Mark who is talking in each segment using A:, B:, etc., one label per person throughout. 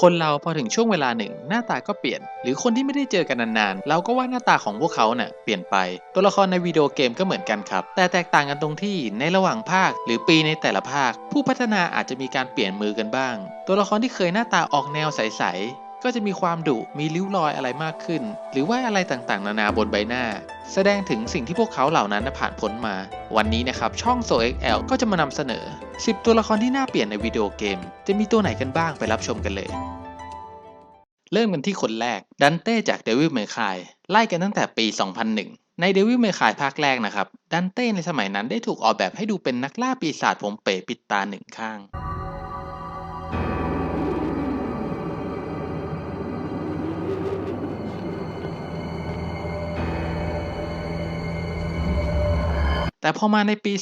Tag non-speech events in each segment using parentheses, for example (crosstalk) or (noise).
A: คนเราพอถึงช่วงเวลาหนึ่ง หน้าตาก็เปลี่ยน หรือคนที่ไม่ได้เจอกันนานๆ เราก็ว่าหน้าตาของพวกเขาเน่ะเปลี่ยนไป ตัวละครในวิดีโอเกมก็เหมือนกันครับ แต่แตกต่างกันตรงที่ในระหว่างภาค หรือปีในแต่ละภาค ผู้พัฒนาอาจจะมีการเปลี่ยนมือกันบ้าง ตัวละครที่เคยหน้าตาออกแนวใสๆ ก็จะมีความดุมีริ้วรอยอะไรมากขึ้น หรือว่าอะไรต่างๆ นานาบนใบหน้า แสดงถึงสิ่งที่พวกเขาเหล่านั้นผ่านพ้นมา วันนี้นะครับช่อง SoXL ก็จะมานำเสนอ 10 ตัวละครที่น่าเปลี่ยนในวิดีโอเกม จะมีตัวไหนกันบ้างไปรับชมกันเลย เริ่มกันที่คนแรกดันเต้จาก Devil May Cry ไล่กันตั้งแต่ปี 2001ใน Devil May Cry ภาคแรกนะครับ ดันเต้ในสมัยนั้นได้ถูกออกแบบให้ดูเป็นนักล่าปีศาจผมเป๋ปิดตาหนึ่งข้าง แต่พอมาในปี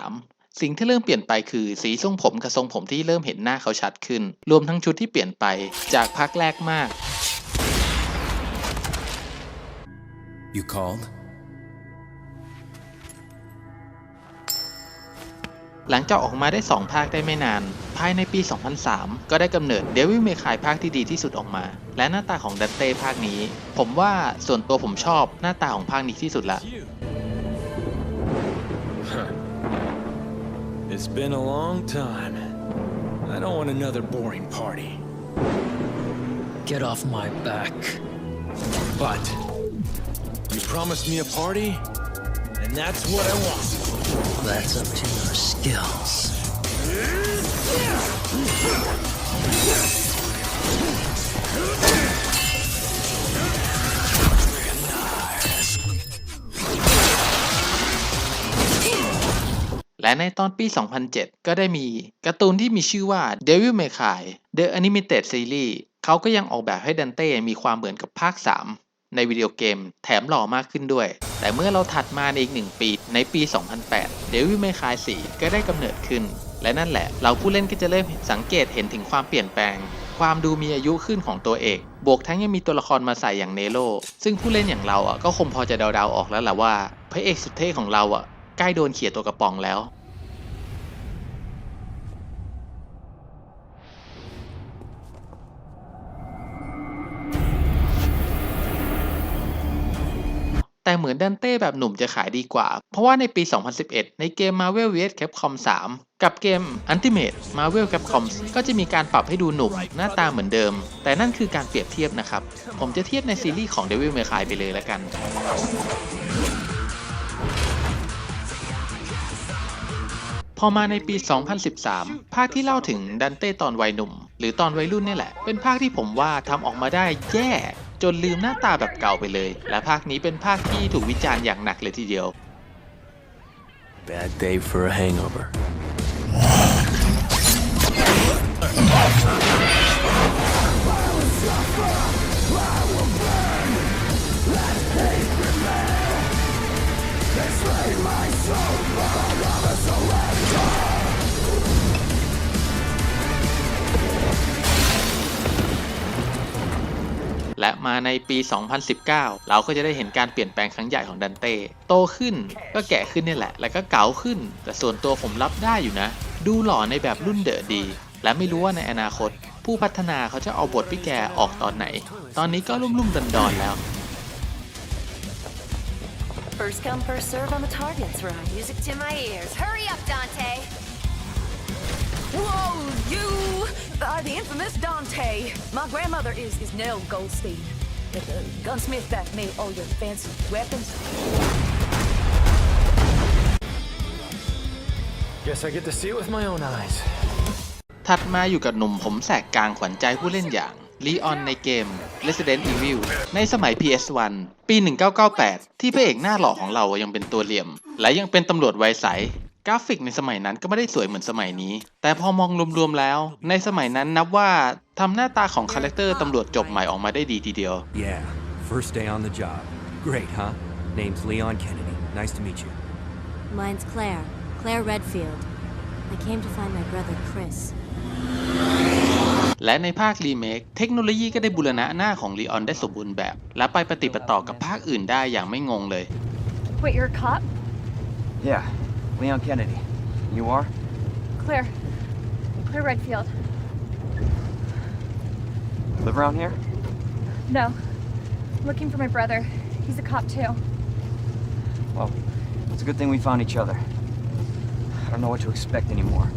A: 2003 สิ่งที่เริ่มเปลี่ยนไปคือสีทรงผมกับทรงผมที่เริ่มเห็นหน้าเขาชัดขึ้น รวมทั้งชุดที่เปลี่ยนไปจากภาคแรกมาก
B: You called?
A: หลังจากออกมาได้ 2 ภาคได้ไม่นาน ภายในปี 2003 ก็ได้กำเนิด Devil May Cry ภาคที่ดีที่สุดออกมา และหน้าตาของดันเต้ภาคนี้ ผมว่าส่วนตัวผมชอบหน้าตาของภาคนี้ที่สุดละ
B: It's been a long time. I don't want another boring party.
C: Get off my back.
B: But you promised me a party, and that's what I want.
C: That's up to your skills. (laughs)
A: และในตอนปี 2007 ก็ได้มีการ์ตูนที่มีชื่อว่า Devil May Cry The Animated Series เขาก็ยังออกแบบให้ดันเต้มีความเหมือนกับภาค 3 ในวิดีโอเกมแถมหล่อมากขึ้นด้วย แต่เมื่อเราถัดมาในอีกหนึ่งปีในปี 2008 Devil May Cry 4 ก็ได้กำเนิดขึ้น และนั่นแหละ เราผู้เล่นก็จะเริ่มสังเกตเห็นถึงความเปลี่ยนแปลง ความดูมีอายุขึ้นของตัวเอก บวกทั้งยังมีตัวละครมาใส่อย่างเนโรซึ่งผู้เล่นอย่างเราอะก็คงพอจะเดาๆออกแล้วแหละว่าพระเอกสุดเท่ของเราอะใกล้โดนเขี่ยตัวกระป๋องแล้ว แต่เหมือนดันเต้แบบหนุ่มจะขายดีกว่า เพราะว่าในปี 2011 ในเกม Marvel vs Capcom 3 กับเกม Ultimate Marvel Capcom ก็จะมีการปรับให้ดูหนุ่มหน้าตาเหมือนเดิม แต่นั่นคือการเปรียบเทียบนะครับ ผมจะเทียบในซีรีส์ของ Devil May Cry ไปเลยแล้วกันพอมาในปี 2013 ภาคที่เล่าถึงดันเต้ตอนวัยหนุ่ม หรือตอนวัยรุ่นนี่แหละ เป็นภาคที่ผมว่าทำออกมาได้แย่ จนลืมหน้าตาแบบเก่าไปเลย และภาคนี้เป็นภาคที่ถูกวิจารณ์อย่างหนักเลยทีเดียว
B: Bad day for a hangover..
A: มาในปี 2019 เราก็จะได้เห็นการเปลี่ยนแปลงครั้งใหญ่ของดันเต้โตขึ้นก็แก่ขึ้นนี่แหละ แล้วก็เก๋าขึ้น แต่ส่วนตัวผมรับได้อยู่นะ ดูหล่อในแบบรุ่นเดอะดี และไม่รู้ว่าในอนาคต ผู้พัฒนาเขาจะเอาบทพี่แกออกตอนไหน ตอนนี้ก็ลุ่มๆดอนๆแล้ว
D: First come, first serve on the targets, right? Music to my ears. Hurry up, Dante!
E: Whoa, you are the infamous Dante. My grandmother is, is Nell Goldstein, the, the gunsmith that made all your fancy weapons.
B: Guess I get to see it with my own eyes.
A: ถัดมาอยู่กับหนุ่มผมแสกกลางขวัญใจผู้เล่นอย่างลีออนในเกม Resident Evil ในสมัย PS1 ปี 1998 ที่พระเอกหน้าหล่อของเรายังเป็นตัวเหลี่ยม และยังเป็นตำรวจไวใส กราฟิกในสมัยนั้นก็ไม่ได้สวยเหมือนสมัยนี้ แต่พอมองรวมๆแล้ว ในสมัยนั้นนับว่าทำหน้าตาของคาแรคเตอร์ตำรวจจบใหม่ออกมาได้ดีทีเดียว
F: Yeah, first day on the job. Great, huh? Name's Leon Kennedy. Nice to meet you.
D: Mine's Claire. Claire Redfield. I came to find my brother Chris.
A: และในภาครีเมคเทคโนโลยีก็ได้บูรณะหน้าของลีออนได้สมบูรณ์แบบ และไปปฏิปต่อกับภาคอื่นได้อย่างไม่งงเลย
G: Wait, you're a cop?
H: Yeah, Leon Kennedy. You are?
G: Claire. Claire Redfield.
H: Live around here?
G: No. Looking for my brother. He's a cop too.
H: Well, it's a good thing we found each other. I don't know what to expect anymore.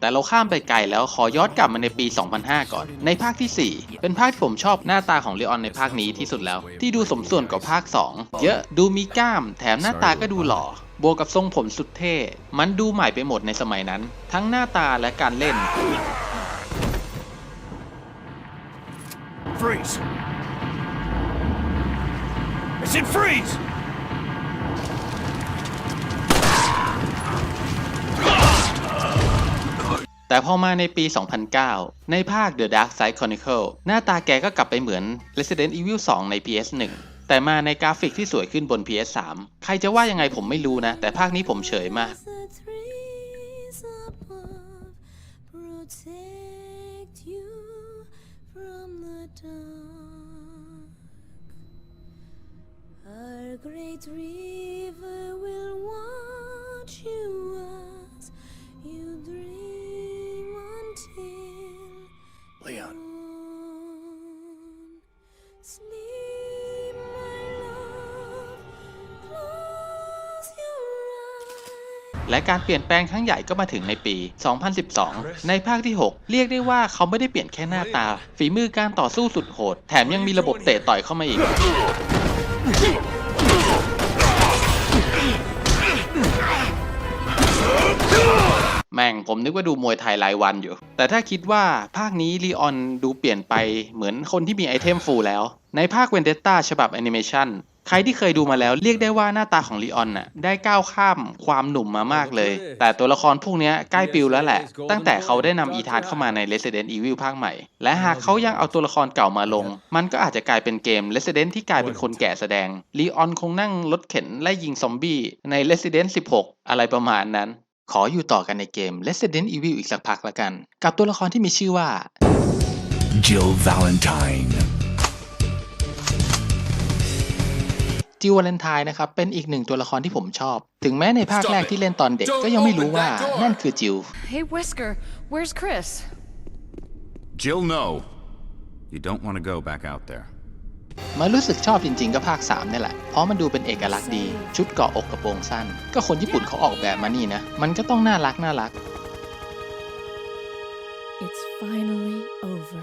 A: แต่เราข้ามไปไกลแล้วขอย้อนกลับมาในปี 2005 ก่อน ในภาคที่ 4 เป็นภาคที่ผมชอบหน้าตาของเลออนในภาคนี้ที่สุดแล้ว ที่ดูสมส่วนกว่าภาค 2 เยอะดูมีกล้าม แถมหน้าตาก็ดูหล่อบวกกับทรงผมสุดเท่ มันดูใหม่ไปหมดในสมัยนั้น ทั้งหน้าตาและการเล่น
B: Freeze! I said freeze!
A: แต่พอมาในปี 2009 ในภาค The Dark Side Chronicle หน้าตาแกก็กลับไปเหมือน Resident Evil 2 ใน PS1 แต่มาในกราฟิกที่สวยขึ้นบน PS3 ใครจะว่ายังไงผมไม่รู้นะ แต่ภาคนี้ผมเฉยมาก
D: The trees above
A: และการเปลี่ยนแปลงครั้งใหญ่ก็มาถึงในปี 2012 ในภาคที่ 6 เรียกได้ว่าเขาไม่ได้เปลี่ยนแค่หน้าตา ฝีมือการต่อสู้สุดโหด แถมยังมีระบบเตะต่อยเข้ามาอีกแม่งผมนึกว่าดูมวยไทยรายวันอยู่ แต่ถ้าคิดว่าภาคนี้ลีออนดูเปลี่ยนไปเหมือนคนที่มีไอเทมฟูลแล้ว ในภาคเวนเดตตาฉบับแอนิเมชัน ใครที่เคยดูมาแล้วเรียกได้ว่าหน้าตาของลีออนน่ะได้ก้าวข้ามความหนุ่มมามากเลย แต่ตัวละครพวกเนี้ยใกล้ปิวแล้วแหละ ตั้งแต่เขาได้นำอีธานเข้ามาใน Resident Evil ภาคใหม่ และหากเขายังเอาตัวละครเก่ามาลง มันก็อาจจะกลายเป็นเกม Resident ที่กลายเป็นคนแก่แสดงลีออนคงนั่งรถเข็นไล่ยิงซอมบี้ใน Resident 16 อะไรประมาณนั้น ขออยู่ต่อกันในเกม Resident Evil อีกสักพักละกัน กับตัวละครที่มีชื่อว่า
B: Jill Valentine.
A: จิววาเลนไทน์นะครับเป็นอีกหนึ่งตัวละครที่ผมชอบ ถึงแม้ในภาคแรกที่เล่นตอนเด็กก็ยังไม่รู้ว่านั่นคือจิว
E: Hey, Wesker, where's Chris?
I: Jill, no. You don't want to go back out there.
A: มารู้สึกชอบจริงๆ ก็ภาค 3 นี่แหละ เพราะมันดูเป็นเอกลักษณ์ดี ชุดเกาะอกกระโปรงสั้น ก็คนญี่ปุ่นเขาออกแบบมานี่นะ มันก็ต้องน่ารักน่ารัก
D: It's finally over.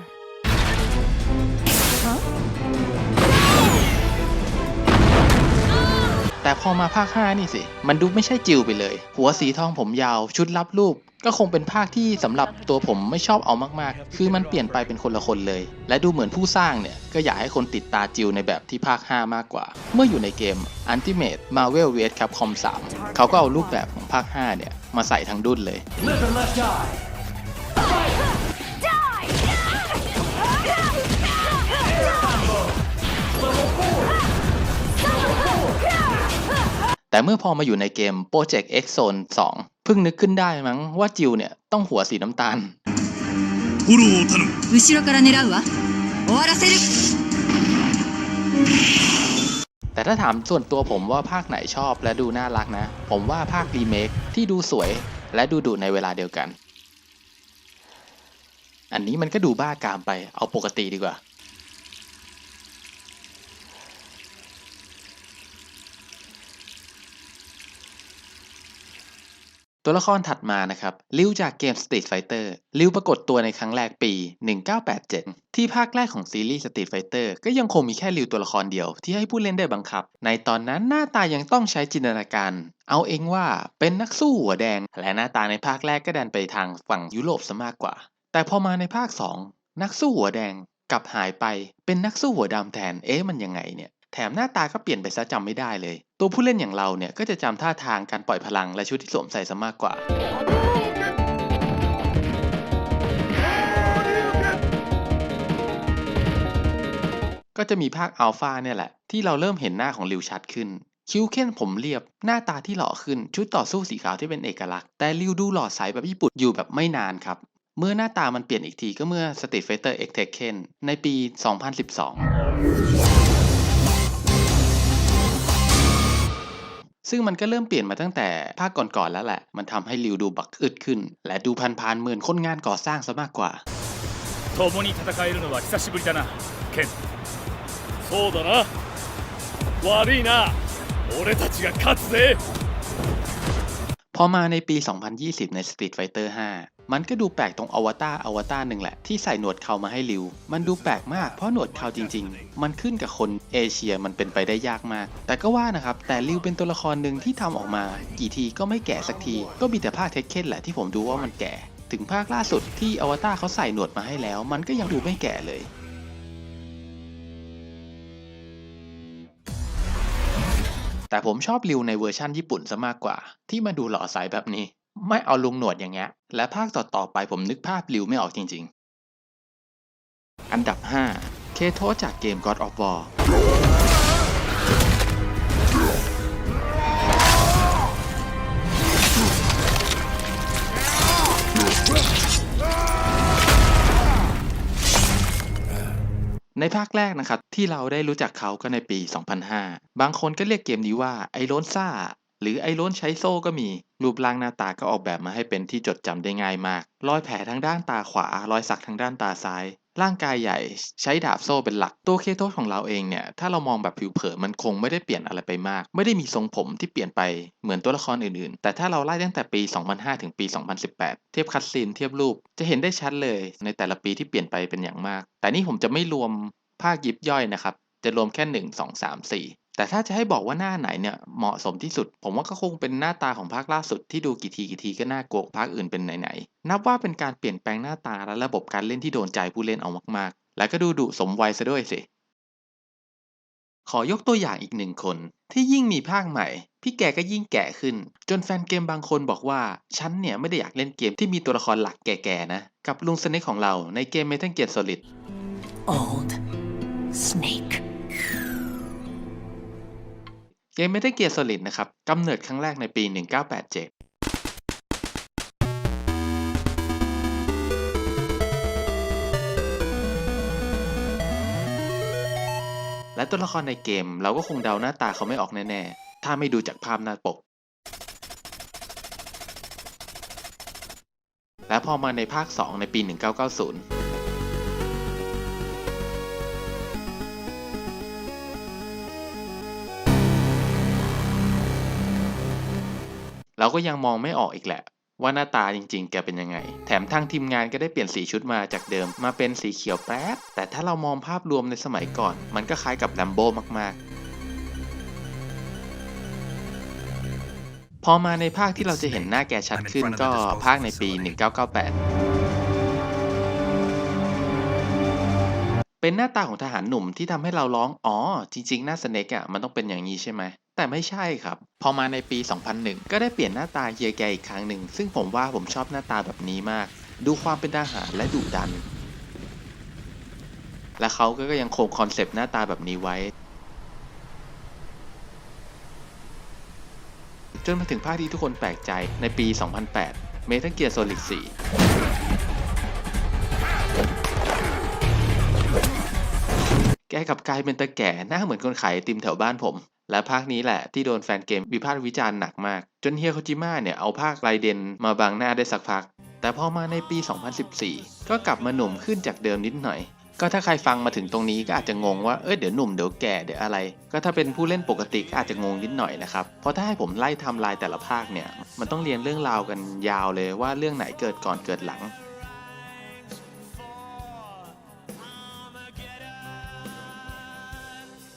A: แต่พอมาภาค 5 นี่สิ มันดูไม่ใช่จิวไปเลย หัวสีทองผมยาวชุดรับรูป ก็คงเป็นภาคที่สำหรับตัวผมไม่ชอบเอามากๆ คือมันเปลี่ยนไปเป็นคนละคนเลย และดูเหมือนผู้สร้างเนี่ย ก็อยากให้คนติดตาจิวในแบบที่ภาค 5 มากกว่า เมื่ออยู่ในเกม Ultimate Marvel vs Capcom 3 เขาก็เอารูปแบบของภาค 5 เนี่ย มาใส่ทั้งดุนเลย
F: Live and let!
D: Die!
A: แต่เมื่อพอมาอยู่ในเกม Project X Zone 2 เพิ่งนึกขึ้นได้มั้งว่าจิวเนี่ยต้องหัวสีน้ำตาล
J: 後ろから狙うわ終わらせる
A: แต่ถ้าถามส่วนตัวผมว่าภาคไหนชอบและดูน่ารักนะ ผมว่าภาครีเมคที่ดูสวยและดูดุในเวลาเดียวกัน อันนี้มันก็ดูบ้ากามไปเอาปกติดีกว่า ตัวละครถัดมานะครับ ลิวจากเกม Street Fighter ลิวปรากฏตัวในครั้งแรกปี 1987 ที่ภาคแรกของซีรีส์ Street Fighter ก็ยังคงมีแค่ลิวตัวละครเดียวที่ให้ผู้เล่นได้บังคับ ในตอนนั้นหน้าตายังต้องใช้จินตนาการ เอาเองว่าเป็นนักสู้หัวแดง และหน้าตาในภาคแรกก็ดันไปทางฝั่งยุโรปซะมากกว่า แต่พอมาในภาค 2 นักสู้หัวแดงกลับหายไปเป็นนักสู้หัวดำแทน เอ๊ะมันยังไงเนี่ย แถมหน้าตาก็เปลี่ยนไปซะจำไม่ได้เลย ตัวผู้เล่นอย่างเราเนี่ยก็จะจำท่าทางการปล่อยพลังและชุดที่สวมใส่ซะมากกว่า ก็จะมีภาคอัลฟาเนี่ยแหละ ที่เราเริ่มเห็นหน้าของริวชัดขึ้น คิ้วเข้มผมเรียบ หน้าตาที่หล่อขึ้น ชุดต่อสู้สีขาวที่เป็นเอกลักษณ์ แต่ริวดูหล่อใสแบบญี่ปุ่นอยู่แบบไม่นานครับ เมื่อหน้าตามันเปลี่ยนอีกทีก็เมื่อ Street Fighter X Tekken ในปี 2012 ซึ่งมันก็เริ่มเปลี่ยนมาตั้งแต่ภาคก่อนๆแล้วแหละ มันทำให้ริวดูบักอึดขึ้น และดูพันๆเหมือนคนงานก่อสร้างซะมากกว่า
K: 共に戦えるのは久しぶりだなケンそうだな悪いな俺たちが勝つぜ
A: พอมาในปี 2020 ใน Street Fighter 5 มันก็ดูแปลกตรงอวตารอวตารหนึ่งแหละที่ใส่หนวดเขามาให้ริว มันดูแปลกมากเพราะหนวดเขาจริง ๆ มันขึ้นกับคนเอเชียมันเป็นไปได้ยากมาก แต่ก็ว่านะครับ แต่ริวเป็นตัวละครหนึ่งที่ทำออกมา กี่ทีก็ไม่แก่สักที ก็มีแต่ภาคเทคเคนแหละที่ผมดูว่ามันแก่ ถึงภาคล่าสุดที่อวตารเขาใส่หนวดมาให้แล้ว มันก็ยังดูไม่แก่เลยแต่ผมชอบริวในเวอร์ชั่นญี่ปุ่นซะมากกว่า ที่มาดูหล่อใสแบบนี้ ไม่เอาลุงหนวดอย่างเงี้ย และภาคต่อๆไปผมนึกภาพริวไม่ออกจริงๆ อันดับ 5 เคโทจากเกม God of War ในภาคแรกนะครับ ที่เราได้รู้จักเขาก็ในปี 2005 บางคนก็เรียกเกมนี้ว่าไอโรนซ่า หรือไอโรนใช้โซ่ก็มี รูปร่างหน้าตาก็ออกแบบมาให้เป็นที่จดจำได้ง่ายมาก รอยแผลทางด้านตาขวา รอยสักทางด้านตาซ้าย ร่างกายใหญ่ใช้ดาบโซ่เป็นหลัก ตัวเคโตสของเราเองเนี่ย ถ้าเรามองแบบผิวเผินมันคงไม่ได้เปลี่ยนอะไรไปมาก ไม่ได้มีทรงผมที่เปลี่ยนไปเหมือนตัวละครอื่นๆ แต่ถ้าเราไล่ตั้งแต่ปี 2005 ถึงปี 2018 เทียบคัดซีนเทียบรูป จะเห็นได้ชัดเลย ในแต่ละปีที่เปลี่ยนไปเป็นอย่างมาก แต่นี่ผมจะไม่รวมภาคยิบย่อยนะครับ จะรวมแค่ 1 2 3 4 แต่ถ้าจะให้บอกว่าหน้าไหนเนี่ยเหมาะสมที่สุด ผมว่าก็คงเป็นหน้าตาของภาคล่าสุดที่ดูกี่ทีกี่ทีก็น่ากลัวภาคอื่นเป็นไหนๆนับว่าเป็นการเปลี่ยนแปลงหน้าตาและระบบการเล่นที่โดนใจผู้เล่นเอามากๆ และก็ดูดุสมวัยซะด้วยสิขอยกตัวอย่างอีกหนึ่งคน ที่ยิ่งมีภาคใหม่ พี่แกก็ยิ่งแก่ขึ้น จนแฟนเกมบางคนบอกว่า ฉันเนี่ยไม่ได้อยากเล่นเกมที่มีตัวละครหลักแก่ๆนะ กับลุงสเน็กของเราในเกม Metal Gear Solid
E: Old Snake.
A: เกม Metal Gear Solid นะครับกำเนิดครั้งแรกในปี 1987และตัวละครในเกมเราก็คงเดาหน้าตาเขาไม่ออกแน่ๆ ถ้าไม่ดูจากภาพหน้าปก และพอมาในภาค 2 ในปี 1990 เราก็ยังมองไม่ออกอีกแหละ ว่าหน้าตาจริงๆ แกเป็นยังไง แถมทางทีมงานก็ได้เปลี่ยนสีชุดมาจากเดิมมาเป็นสีเขียวแป๊ดแต่ถ้าเรามองภาพรวมในสมัยก่อน มันก็คล้ายกับแลมโบ้มากๆพอมาในภาคที่เราจะเห็นหน้าแกชัดขึ้นก็ภาคในปี 1998 เป็นหน้าตาของทหารหนุ่มที่ทำให้เราร้อง อ๋อ จริง ๆ หน้าสเน็กอะมันต้องเป็นอย่างนี้ใช่ไหม แต่ไม่ใช่ครับ พอมาในปี 2001 ก็ได้เปลี่ยนหน้าตาเฮียแกอีกครั้งหนึ่ง ซึ่งผมว่าผมชอบหน้าตาแบบนี้มาก ดูความเป็นทหารและดุดัน และเขาก็ยังคงคอนเซปต์หน้าตาแบบนี้ไว้ จนมาถึงภาคที่ทุกคนแปลกใจในปี 2008 Metal Gear Solid 4แกกับกลายเป็นตาแก่หน้าเหมือนคนขายติมแถวบ้านผม และภาคนี้แหละที่โดนแฟนเกมวิพากษ์วิจารณ์หนักมาก จนเฮียโคจิมะเนี่ยเอาภาคไรเดนมาบังหน้าได้สักพัก แต่พอมาในปี 2014 ก็กลับมาหนุ่มขึ้นจากเดิมนิดหน่อย ก็ถ้าใครฟังมาถึงตรงนี้ก็อาจจะงงว่าเอ้ยเดี๋ยวหนุ่มเดี๋ยวแก่เดี๋ยวอะไร ก็ถ้าเป็นผู้เล่นปกติก็อาจจะงงนิดหน่อยนะครับเพราะถ้าให้ผมไล่ทำลายแต่ละภาคเนี่ยมันต้องเรียนเรื่องราวกันยาวเลยว่าเรื่องไหนเกิดก่อนเกิดหลัง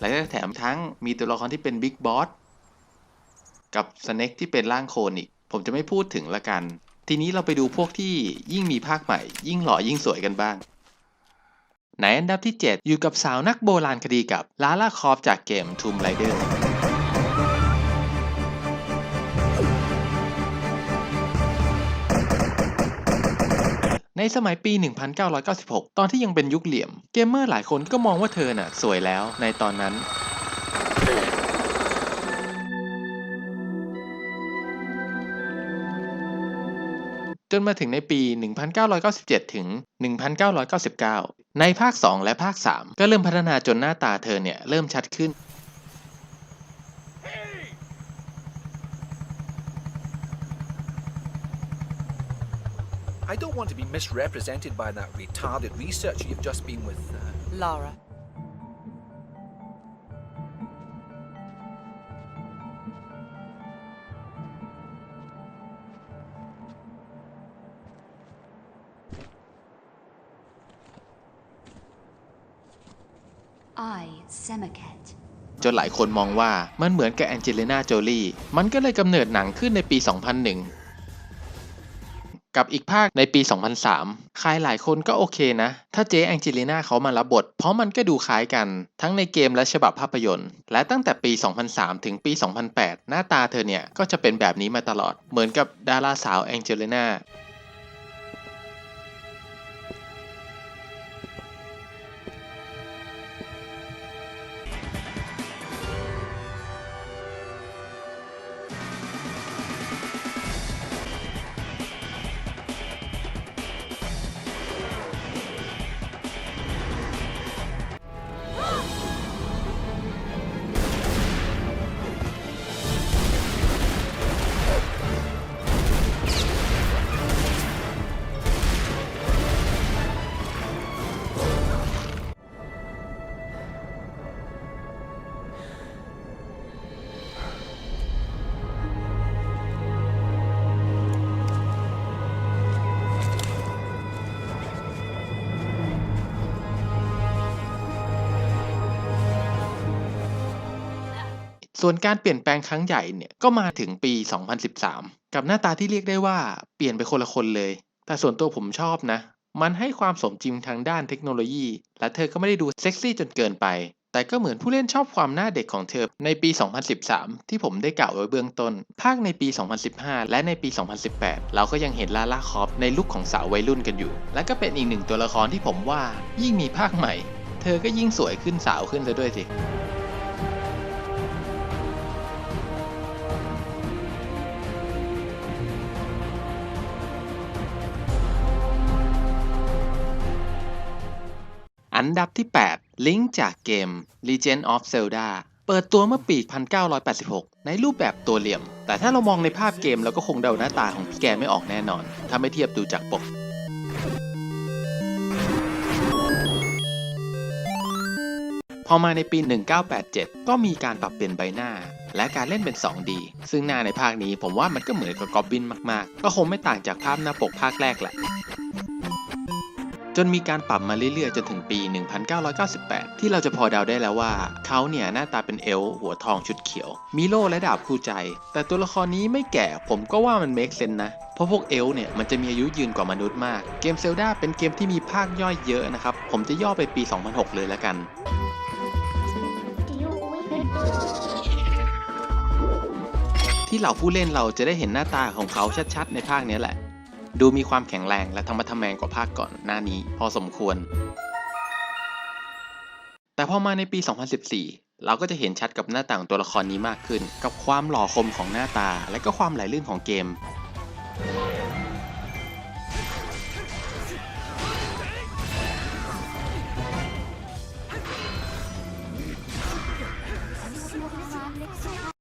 A: และก็แถมทั้งมีตัวละครที่เป็นบิ๊กบอสกับสเน็กที่เป็นร่างโคลนอีก ผมจะไม่พูดถึงละกัน ทีนี้เราไปดูพวกที่ยิ่งมีภาคใหม่ ยิ่งหล่อยิ่งสวยกันบ้างในอันดับที่ 7 อยู่กับสาวนักโบราณคดีกับลาลาคอฟจากเกม Tomb Raider ในสมัยปี 1996 ตอนที่ยังเป็นยุคเหลี่ยม เกมเมอร์หลายคนก็มองว่าเธอน่ะ สวยแล้วในตอนนั้นจนมาถึงในปี 1997 ถึง 1999 ในภาค 2 และภาค 3 ก็เริ่มพัฒนาจนหน้าตาเธอเนี่ย เริ่มชัดขึ้น
L: I don't want to be misrepresented by that retarded researcher you've just been with. Uh,
E: Lara.
J: I, Semaket.
A: จนหลายคนมองว่ามันเหมือนกับแองเจลิน่าโจลีมันก็เลยกำเนิดหนังขึ้นในปี 2001 กับอีกภาคในปี 2003 ใครหลายคนก็โอเคนะ ถ้าเจ๊แองเจลิน่าเขามารับบท เพราะมันก็ดูคล้ายกัน ทั้งในเกมและฉบับภาพยนตร์ และตั้งแต่ปี 2003 ถึงปี 2008 หน้าตาเธอเนี่ย ก็จะเป็นแบบนี้มาตลอด เหมือนกับดาราสาวแองเจลิน่า ส่วนการเปลี่ยนแปลงครั้งใหญ่เนี่ยก็มาถึงปี 2013 กับหน้าตาที่เรียกได้ว่าเปลี่ยนไปคนละคนเลย แต่ส่วนตัวผมชอบนะ มันให้ความสมจริงทางด้านเทคโนโลยี และเธอก็ไม่ได้ดูเซ็กซี่จนเกินไป แต่ก็เหมือนผู้เล่นชอบความหน้าเด็กของเธอในปี 2013 ที่ผมได้กล่าวไว้เบื้องต้น ภาคในปี 2015 และในปี 2018 เราก็ยังเห็นลาล่าคอฟในลุคของสาววัยรุ่นกันอยู่ และก็เป็นอีกหนึ่งตัวละครที่ผมว่ายิ่งมีภาคใหม่ เธอก็ยิ่งสวยขึ้นสาวขึ้นซะด้วยสิ อันดับที่ 8 ลิงก์จากเกม Legend of Zelda เปิดตัวเมื่อปี 1986 ในรูปแบบตัวเหลี่ยม แต่ถ้าเรามองในภาพเกมเราก็คงเดาหน้าตาของพี่แกไม่ออกแน่นอน ถ้าไม่เทียบดูจากปกพอมาในปี 1987 ก็มีการปรับเปลี่ยนใบหน้า และการเล่นเป็น 2D ซึ่งหน้าในภาคนี้ผมว่ามันก็เหมือนกับกอบบินมากๆ ก็คงไม่ต่างจากภาพหน้าปกภาคแรกแหละ นมีการปรับมาเรื่อยๆ จนถึงปี 1998 ที่เราจะพอเดาได้แล้วว่า เขาเนี่ยหน้าตาเป็นเอลหัวทองชุดเขียว มีโล่และดาบคู่ใจ แต่ตัวละครนี้ไม่แก่ผมก็ว่ามันเมคเซนนะ เพราะพวกเอลเนี่ย มันจะมีอายุยืนกว่ามนุษย์มาก เกมเซลดาเป็นเกมที่มีภาคย่อยเยอะนะครับ ผมจะย่อไปปี 2006 เลยแล้วกันที่เหล่าผู้เล่นเราจะได้เห็นหน้าตาของเขาชัดๆ ในภาคนี้แหละ ดูมีความแข็งแรงและธรรมะทแมงกว่าภาคก่อนหน้านี้พอสมควร แต่พอมาในปี 2014 เราก็จะเห็นชัดกับหน้าต่างตัวละครนี้มากขึ้น กับความหล่อคมของหน้าตา และก็ความไหลลื่นของเกม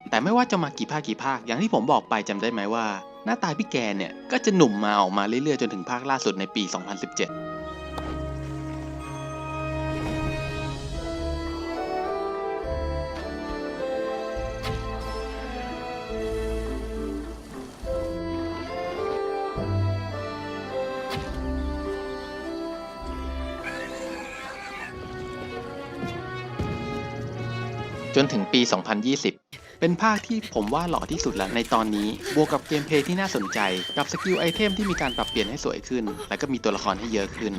A: แต่ไม่ว่าจะมากี่ภาคกี่ภาค อย่างที่ผมบอกไปจำได้ไหมว่า น้าตาพี่แกเนี่ยก็จะหนุ่มมาออกมาเรื่อยๆ จนถึงภาคล่าสุดในปี 2017จนถึงปี 2020 เป็นภาคที่ผมว่าหล่อที่สุดแล้วในตอนนี้ บวกกับเกมเพลย์ที่น่าสนใจ กับสกิลไอเทมที่มีการปรับเปลี่ยนให้สวยขึ้น และก็มีตัวละครให้เยอะขึ้น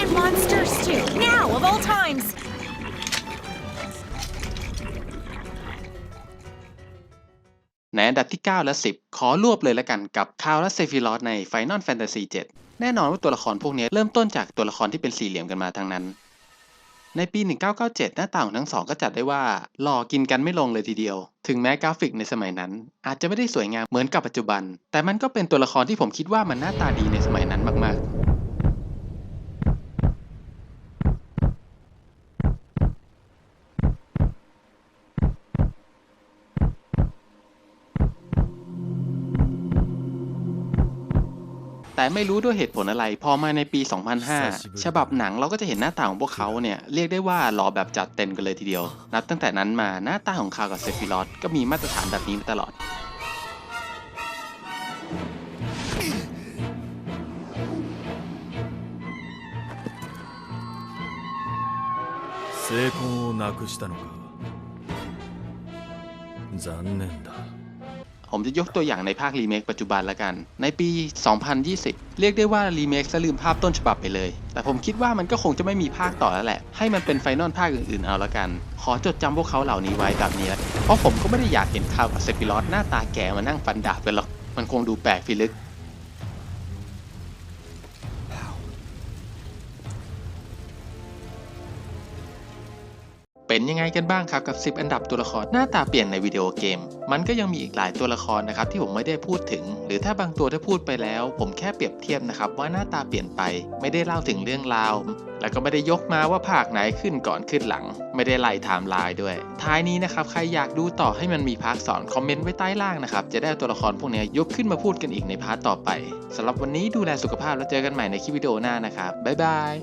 E: And monsters too. Now of all times.
A: ในอันดับที่ 9 และ 10 ขอรวบเลยละกันกับคาวและเซฟิลอสใน Final Fantasy 7 แน่นอนว่าตัวละครพวกนี้เริ่มต้นจากตัวละครที่เป็นสี่เหลี่ยมกันมาทั้งนั้น ในปี 1997 หน้าตาของทั้งสองก็จัดได้ว่าหล่อกินกันไม่ลงเลยทีเดียว ถึงแม้กราฟิกในสมัยนั้น อาจจะไม่ได้สวยงามเหมือนกับปัจจุบัน แต่มันก็เป็นตัวละครที่ผมคิดว่ามันหน้าตาดีในสมัยนั้นมากๆ แต่ไม่รู้ด้วยเหตุผลอะไร พอมาในปี 2005 ฉบับหนังเราก็จะเห็นหน้าตาของพวกเขาเนี่ย เรียกได้ว่าหล่อแบบจัดเต็มกันเลยทีเดียว นับตั้งแต่นั้นมาหน้าตาของคากับเซฟิรอสก็มีมาตรฐานแบบนี้มาตลอด
B: 成婚をなくしたのか残念だ
A: ผมจะยกตัวอย่างในภาครีเมคปัจจุบันละกัน ในปี 2020 เรียกได้ว่ารีเมคซะลืมภาพต้นฉบับไปเลย แต่ผมคิดว่ามันก็คงจะไม่มีภาคต่อแล้วแหละ ให้มันเป็นไฟนอลภาคอื่นๆเอาละกัน ขอจดจำพวกเขาเหล่านี้ไว้แบบนี้ละเพราะผมก็ไม่ได้อยากเห็นข่าวกับเซปิลอสหน้าตาแก่มานั่งฟันดาบกันหรอก มันคงดูแปลกฟิลึก เป็นยังไงกันบ้างครับกับ 10 อันดับตัวละครหน้าตาเปลี่ยนในวิดีโอเกม มันก็ยังมีอีกหลายตัวละครนะครับที่ผมไม่ได้พูดถึง หรือถ้าบางตัวที่พูดไปแล้ว ผมแค่เปรียบเทียบนะครับว่าหน้าตาเปลี่ยนไป ไม่ได้เล่าถึงเรื่องราว แล้วก็ไม่ได้ยกมาว่าภาคไหนขึ้นก่อนขึ้นหลัง ไม่ได้ไล่ไทม์ไลน์ด้วย ท้ายนี้นะครับใครอยากดูต่อให้มันมีภาคสอนคอมเมนต์ไว้ใต้ล่างนะครับจะได้ตัวละครพวกนี้ยกขึ้นมาพูดกันอีกในพาร์ทต่อไปสำหรับวันนี้ดูแลสุขภาพแล้วเจอกันใหม่ในคลิปวิดีโอหน้านะครับบ๊ายบาย